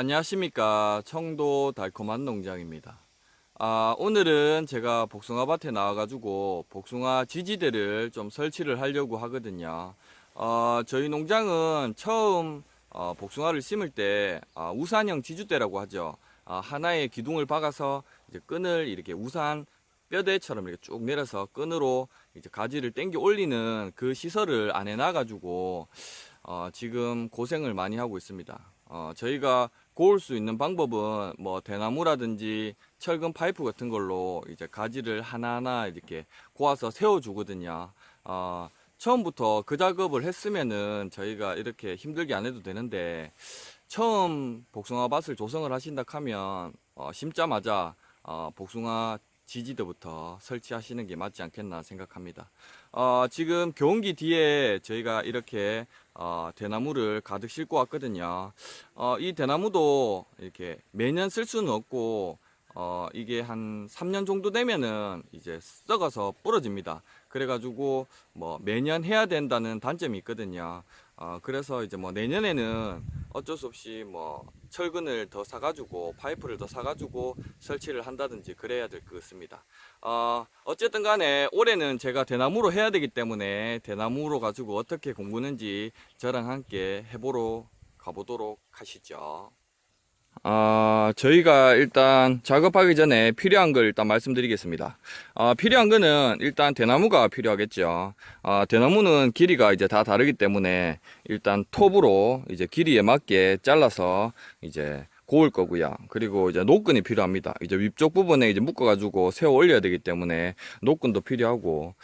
안녕하십니까. 청도 달콤한 농장입니다. 아, 오늘은 제가 복숭아 밭에 나와가지고 복숭아 지지대를 좀 설치를 하려고 하거든요. 어, 저희 농장은 처음 어, 복숭아를 심을 때 아, 우산형 지주대라고 하죠. 아, 하나의 기둥을 박아서 이제 끈을 이렇게 우산 뼈대처럼 이렇게 쭉 내려서 끈으로 이제 가지를 당겨 올리는 그 시설을 안 해놔가지고 어, 지금 고생을 많이 하고 있습니다. 어, 저희가 고울 수 있는 방법은 뭐 대나무라든지 철근 파이프 같은 걸로 이제 가지를 하나하나 이렇게 고아서 세워주거든요. 어, 처음부터 그 작업을 했으면은 저희가 이렇게 힘들게 안 해도 되는데 처음 복숭아 밭을 조성을 하신다 하면 어, 심자마자 어, 복숭아 지지대부터 설치하시는 게 맞지 않겠나 생각합니다. 어, 지금 교원기 뒤에 저희가 이렇게 어, 대나무를 가득 싣고 왔거든요. 어, 이 대나무도 이렇게 매년 쓸 수는 없고 어, 이게 한 3년 정도 되면은 이제 썩어서 부러집니다. 그래가지고 뭐 매년 해야 된다는 단점이 있거든요. 어, 그래서 이제 뭐 내년에는 어쩔 수 없이 뭐 철근을 더 사가지고 파이프를 더 사가지고 설치를 한다든지 그래야 될 것 같습니다. 어, 어쨌든 간에 올해는 제가 대나무로 해야 되기 때문에 대나무로 가지고 어떻게 공부는지 저랑 함께 해보러 가보도록 하시죠. 아, 저희가 일단 작업하기 전에 필요한 걸 일단 말씀드리겠습니다. 아, 필요한 거는 일단 대나무가 필요하겠죠. 아, 대나무는 길이가 이제 다 다르기 때문에 일단 톱으로 이제 길이에 맞게 잘라서 이제 고울 거고요. 그리고 이제 노끈이 필요합니다. 이제 위쪽 부분에 이제 묶어가지고 세워 올려야 되기 때문에 노끈도 필요하고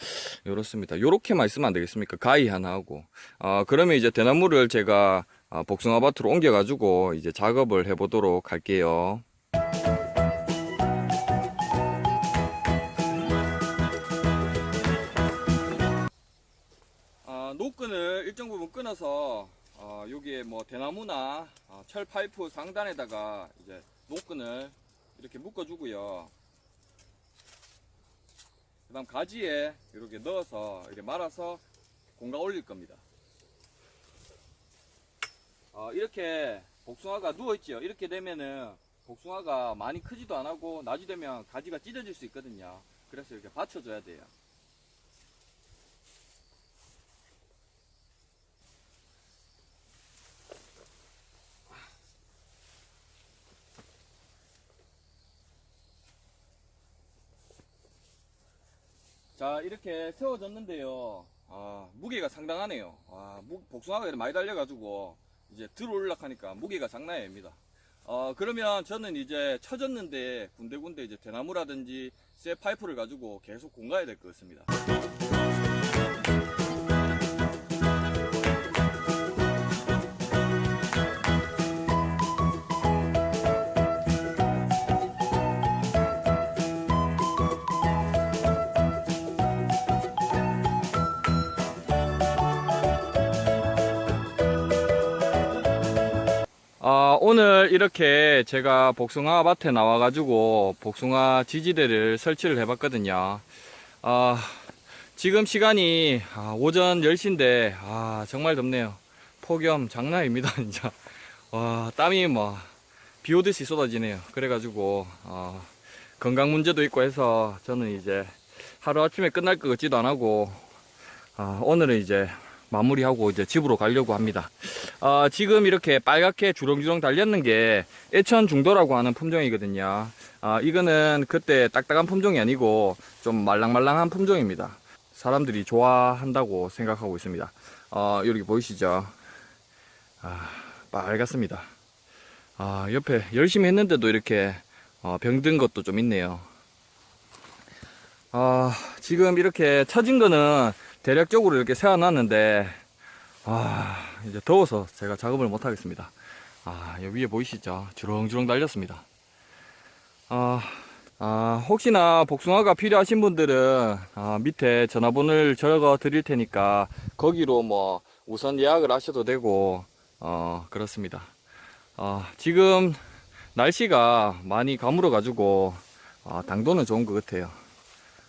이렇습니다. 요렇게만 있으면 안 되겠습니까? 가위 하나 하고. 아, 그러면 이제 대나무를 제가 아, 복숭아 밭으로 옮겨가지고 이제 작업을 해보도록 할게요. 아, 노끈을 일정 부분 끊어서 어, 여기에 뭐 대나무나 어, 철 파이프 상단에다가 이제 노끈을 이렇게 묶어주고요. 그다음 가지에 이렇게 넣어서 이렇게 말아서 공가 올릴 겁니다. 어, 이렇게 복숭아가 누워있죠. 이렇게 되면은 복숭아가 많이 크지도 안 하고 낮이 되면 가지가 찢어질 수 있거든요. 그래서 이렇게 받쳐줘야 돼요. 자 이렇게 세워졌는데요 아, 무게가 상당하네요 아, 무- 복숭아가 이렇게 많이 달려가지고 이제 들어 올라가니까 무게가 장난이 아닙니다. 어, 그러면 저는 이제 쳐졌는데 군데군데 이제 대나무라든지 쇠 파이프를 가지고 계속 공가야 될 것 같습니다 아, 오늘 이렇게 제가 복숭아 밭에 나와가지고 복숭아 지지대를 설치를 해봤거든요. 아, 지금 시간이 아, 오전 10시인데, 아, 정말 덥네요. 폭염 장난입니다, 진짜. 와, 땀이 뭐, 비 오듯이 쏟아지네요. 그래가지고, 어, 건강 문제도 있고 해서 저는 이제 하루아침에 끝날 것 같지도 안 하고, 아, 오늘은 이제 마무리하고 이제 집으로 가려고 합니다. 어, 지금 이렇게 빨갛게 주렁주렁 달렸는 게 애천 중도라고 하는 품종이거든요. 어, 이거는 그때 딱딱한 품종이 아니고 좀 말랑말랑한 품종입니다. 사람들이 좋아한다고 생각하고 있습니다. 어, 여기 보이시죠? 아, 빨갛습니다. 아, 옆에 열심히 했는데도 이렇게 어, 병든 것도 좀 있네요. 아, 지금 이렇게 처진 거는 대략적으로 이렇게 세워놨는데, 아, 이제 더워서 제가 작업을 못 하겠습니다. 아, 위에 보이시죠? 주렁주렁 달렸습니다. 아, 아, 혹시나 복숭아가 필요하신 분들은 아, 밑에 전화번호를 적어 드릴 테니까 거기로 뭐 우선 예약을 하셔도 되고, 어, 그렇습니다. 아, 지금 날씨가 많이 가물어 가지고 아, 당도는 좋은 것 같아요.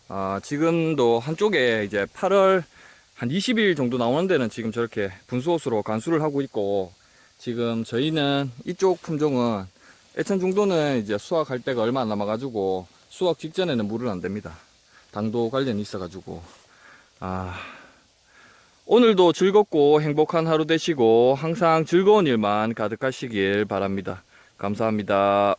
아, 지금도 한쪽에 이제 8월 한 20일 정도 나오는 데는 지금 저렇게 분수호수로 간수를 하고 있고 지금 저희는 이쪽 품종은 애천 중도는 이제 수확할 때가 얼마 안 남아가지고 수확 직전에는 물을 안 댑니다. 당도 관련이 있어가지고 아 오늘도 즐겁고 행복한 하루 되시고 항상 즐거운 일만 가득하시길 바랍니다. 감사합니다.